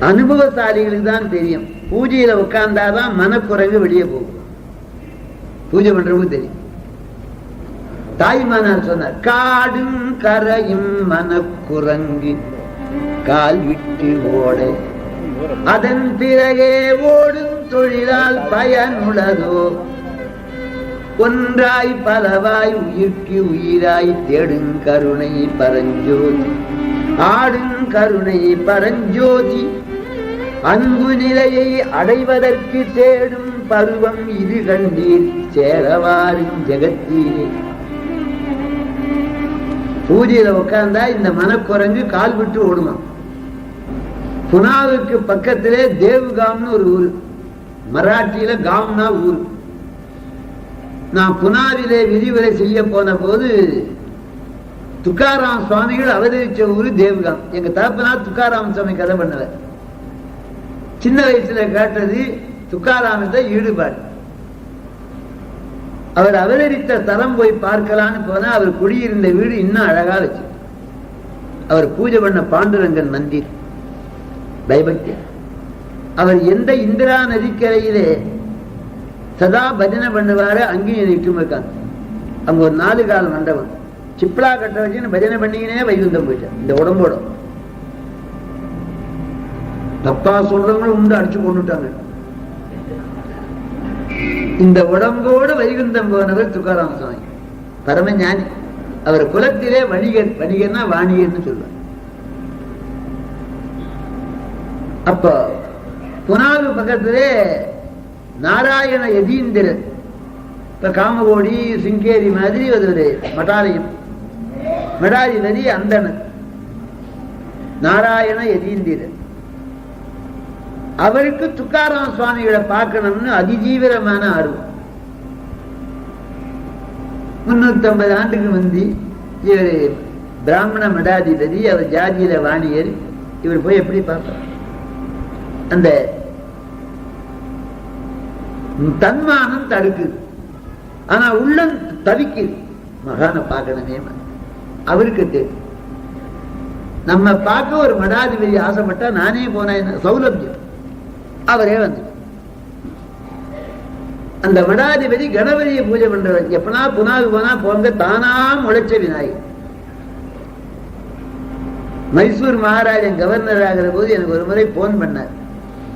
அனுபவசாலிகளுக்கு தான் தெரியும். பூஜையில உட்கார்ந்தாதான் மனக்குரங்கு வெளியே போகும். பூஜை பண்றவங்க தெரியும். தாய்மானார் சொன்னார் காடும் கரையும் மனக்குரங்கு கால் விட்டு ஓட. அதன் பிறகே ஓடும் தொழிலால் பயனுள்ளதோ ஒன்றாய் பலவாய் உயிர்க்கு உயிராய் தேடும் கருணை பரஞ்சோதி. ஆடும் கருணை பரஞ்சோதி அன்பு நிலையை அடைவதற்கு தேடும் பருவம் இது கண்டீர் சேரவாரும் ஜெகத்தீரே. பூஜையில உட்கார்ந்தா இந்த மனக்குரங்கு கால் விட்டு ஓடுமா புனாவுக்கு பக்கத்திலே தேவ்காம்னு ஒரு ஊர் மராட்டியில காம்னா ஊர். நான் புனாவிலே விரிவுரை செய்ய போன போது துக்காராம் சுவாமிகள் அவதரிச்ச ஊரு தேவ்காம். எங்க தகப்பனா துக்காராம் சுவாமி கதை பண்ணவர். சின்ன வயசுல கேட்டது துக்காராமத்தை ஈடுபாடு. அவர் அவதரித்த தலம் போய் பார்க்கலான்னு போனா அவர் குடியிருந்த வீடு இன்னும் அழகா வச்சு. அவர் பூஜை பண்ண பாண்டுரங்கன் மந்திர். பயபக்தி அவர் எந்த இந்திரா நதிக்கரையிலே சதா பஜனை பண்ணுவாரு அங்கேயும் நிற்கும் இருக்காங்க அங்க ஒரு நாலு கால் மண்டபம். சிப்ளா கட்ட வச்சுன்னு பஜனை பண்ணிக்கினே வைகுந்தம் போயிட்டேன் இந்த உடம்போட. தப்பா சொல்றவங்களும் உண்டு அடிச்சு கொண்டுட்டாங்க. இந்த உடம்போடு வைகுந்தம் போனவர் துக்காராம சுவாமி பரம ஞானி அவர் குலத்திலே வணிகர் வணிகர்னா வாணிகர்னு சொல்வார். அப்போ புனாவு பக்கத்திலே நாராயண எதீந்திரன் இப்ப காமகோடி சிங்கேரி மாதிரி ஒரு மட்டாலயம். மடாதிபதி அந்தனு நாராயண யதீந்திரர் அவருக்கு துக்காராம் சுவாமிகளை பார்க்கணும்னு அதிதீவிரமான ஆர்வம். முன்னூத்தி ஐம்பது ஆண்டுக்கு முந்தி இவர் பிராமண மடாதிபதி அவர் ஜாதியில வாணியர் இவர் போய் எப்படி பார்ப்பார்? அந்த தன்மானம் தடுக்குது. ஆனா உள்ளம் தவிக்குது. மகான பார்க்கணுமே அவருக்கு தெரியும் நம்ம பார்க்க ஒரு மடாதிபதி ஆசைப்பட்டா நானே போனேன் சௌலபியம். அவரே வந்து. அந்த மடாதிபதி கணபதியை பூஜை பண்றவர். எப்பனா புனாவுக்கு போனா போங்க தானா முளைச்ச விநாயகர். மைசூர் மகாராஜன் கவர்னர் ஆகிற போது எனக்கு ஒரு முறை போன் பண்ணார்.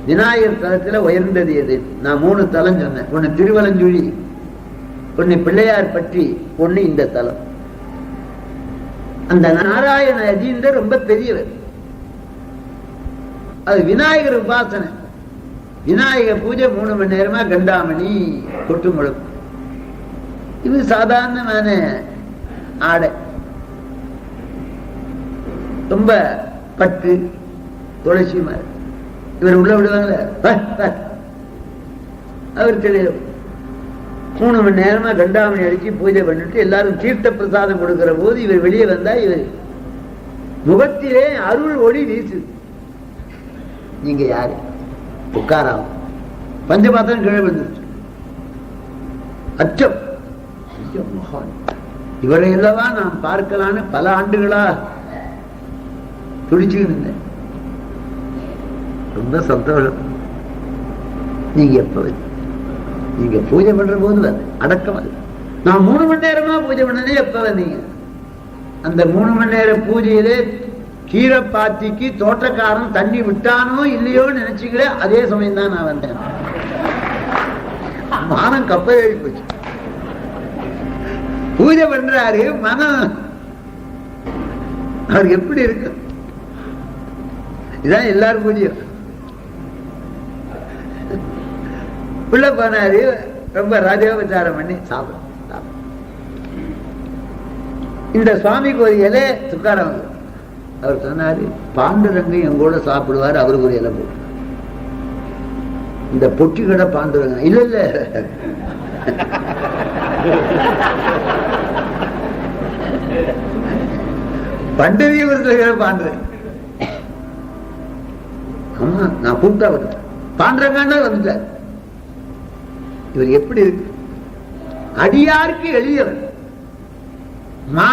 விநாயகர் தலத்துல உயர்ந்தது எது? நான் மூணு தலம் சொன்னேன். ஒன்னு திருவலஞ்சுழி ஒன்னு பிள்ளையார் பற்றி ஒன்னு இந்த தலம். அந்த நாராயண அஜீந்தர் ரொம்ப பெரியவர். அது விநாயகர் உபாசனை. விநாயகர் பூஜை மூணு மணி நேரமா கண்டாமணி கொட்டு முழப்பு இது சாதாரணமான ஆடை. ரொம்ப பட்டு துளசி மாதிரி. இவர் உள்ள விடுவாங்களே? அவர் தெரியும் மூணு மணி நேரமா கண்டாமணி அடிச்சு பூஜை பண்ணிட்டு எல்லாரும் தீர்த்த பிரசாதம் கொடுக்கிற போது இவர் வெளியே வந்தா இவர் முகத்திலே அருள் ஒளி வீசு. நீங்க யாரு? உட்காராம். பஞ்சபாத்திரம் கீழே வந்துருச்சு அச்சம். மகான். இவரை அல்லவா நான் பார்க்கலான்னு பல ஆண்டுகளா துடிச்சுக்கிட்டு இருந்தேன். ரொம்ப சந்தோஷம். நீங்க எப்ப வந்து நீங்க பூஜை பண்ற போது அடக்கம் அது. நான் மூணு மணி நேரமா பூஜை பண்ணதே எப்ப வந்தீங்க? அந்த மூணு மணி நேர பூஜையிலே கீரை பாத்திக்கு தோட்டக்காரன் தண்ணி விட்டானோ இல்லையோ நினைச்சுக்கிற அதே சமயம் தான் நான் வந்தேன். மானம் கப்பல் போச்சு. பூஜை பண்றாரு மனம். அவர் எப்படி இருக்கு? இதான் எல்லாரும் பூஜையும். உள்ள போனாரு ரொம்ப ராஜோபச்சாரம் பண்ணி சாப்பிடும் இந்த சுவாமிக்கு ஒரு இலை துக்காரம் அவர் சொன்னாரு பாண்டுரங்க எங்கூட சாப்பிடுவாரு அவருக்கு ஒரு இலை இந்த பொட்டி கடை பாண்டுரங்க இல்ல இல்ல. பண்டரிபுரத்துல பாண்டு ஆமா நான் கூப்பிட்டா வருவேன் பாண்டரங்கன்னா வந்துட்டார். இவர் எப்படி இருக்கு? அடியாருக்கு எளியவர். மா